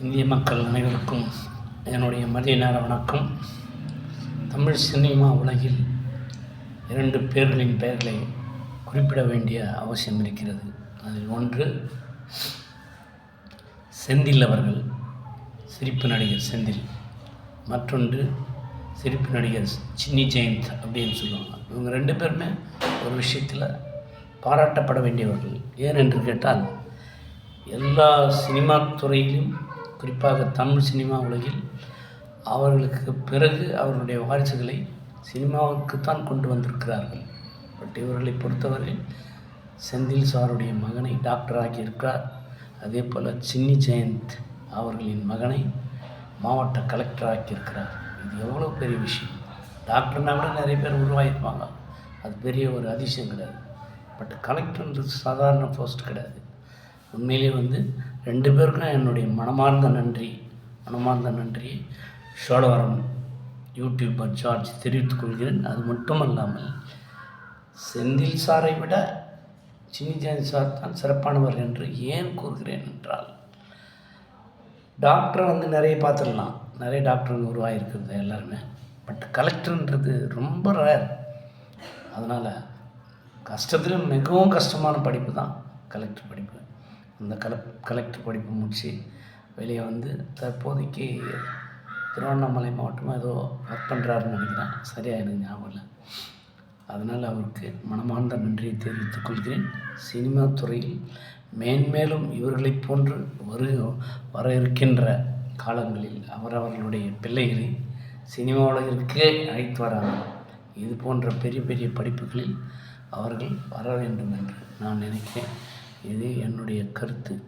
இந்திய மக்கள் அனைவருக்கும் என்னுடைய மதிய நேர வணக்கம். தமிழ் சினிமா உலகில் இரண்டு பேர்களின் பெயர்களை குறிப்பிட வேண்டிய அவசியம் இருக்கிறது. அதில் ஒன்று செந்தில் அவர்கள் சிரிப்பு நடிகர் செந்தில். மற்றொன்று சிரிப்பு நடிகர் சின்னி ஜெயந்த் அப்படின்னு சொல்லுவாங்க. இவங்க ரெண்டு பேருமே ஒரு விஷயத்தில் பாராட்டப்பட வேண்டியவர்கள். ஏன் என்று கேட்டால் எல்லா சினிமா துறையிலும் குறிப்பாக தமிழ் சினிமா உலகில் அவர்களுக்கு பிறகு அவர்களுடைய வாரிசுகளை சினிமாவுக்குத்தான் கொண்டு வந்திருக்கிறார்கள். பட் இவர்களை பொறுத்தவரையில் செந்தில் சாருடைய மகனை டாக்டர் ஆக்கியிருக்கிறார். அதே போல் சின்னி ஜெயந்த் அவர்களின் மகனை மாவட்ட கலெக்டர் ஆக்கியிருக்கிறார். இது எவ்வளோ பெரிய விஷயம். டாக்டர்னா கூட நிறைய பேர் உருவாகியிருப்பாங்க அது பெரிய ஒரு அதிசயம் கிடையாது. பட் கலெக்டர்ன்றது சாதாரண போஸ்ட் கிடையாது. உண்மையிலே வந்து ரெண்டு பேருக்கும் என்னுடைய மனமார்ந்த நன்றி மனமார்ந்த நன்றி. சோழவரம் யூடியூபர் ஜார்ஜ் தெரிவித்துக் கொள்கிறேன். அது மட்டுமல்லாமல் செந்தில் சாரை விட சின்னி சார் தான் சிறப்பானவர் என்று ஏன் கூறுகிறேன் என்றால் டாக்டரை வந்து நிறைய பார்த்துடலாம் நிறைய டாக்டருங்க உருவாகிருக்குது எல்லாருமே. பட் கலெக்டர்ன்றது ரொம்ப ரேர் அதனால் கஷ்டத்தில் மிகவும் கஷ்டமான படிப்பு தான் கலெக்டர் படிப்பு. அந்த கல கலெக்டர் படிப்பு முடித்து வெளியே வந்து தற்போதைக்கு திருவண்ணாமலை மாவட்டமாக ஏதோ ஒர்க் பண்ணுறாருன்னு நினைக்கிறேன். சரியாக எனக்கு ஞாபகம் இல்லை. அதனால் அவருக்கு மனமார்ந்த நன்றியை தெரிவித்துக் கொள்கிறேன். சினிமா துறையில் மேன்மேலும் இவர்களைப் போன்று வரு வர இருக்கின்ற காலங்களில் அவரவர்களுடைய பிள்ளைகளை சினிமா உலகிற்கே அழைத்து வராமல் இது போன்ற பெரிய பெரிய படிப்புகளில் அவர்கள் வர வேண்டும் என்று நான் நினைக்கிறேன். இது என்னுடைய கருத்து.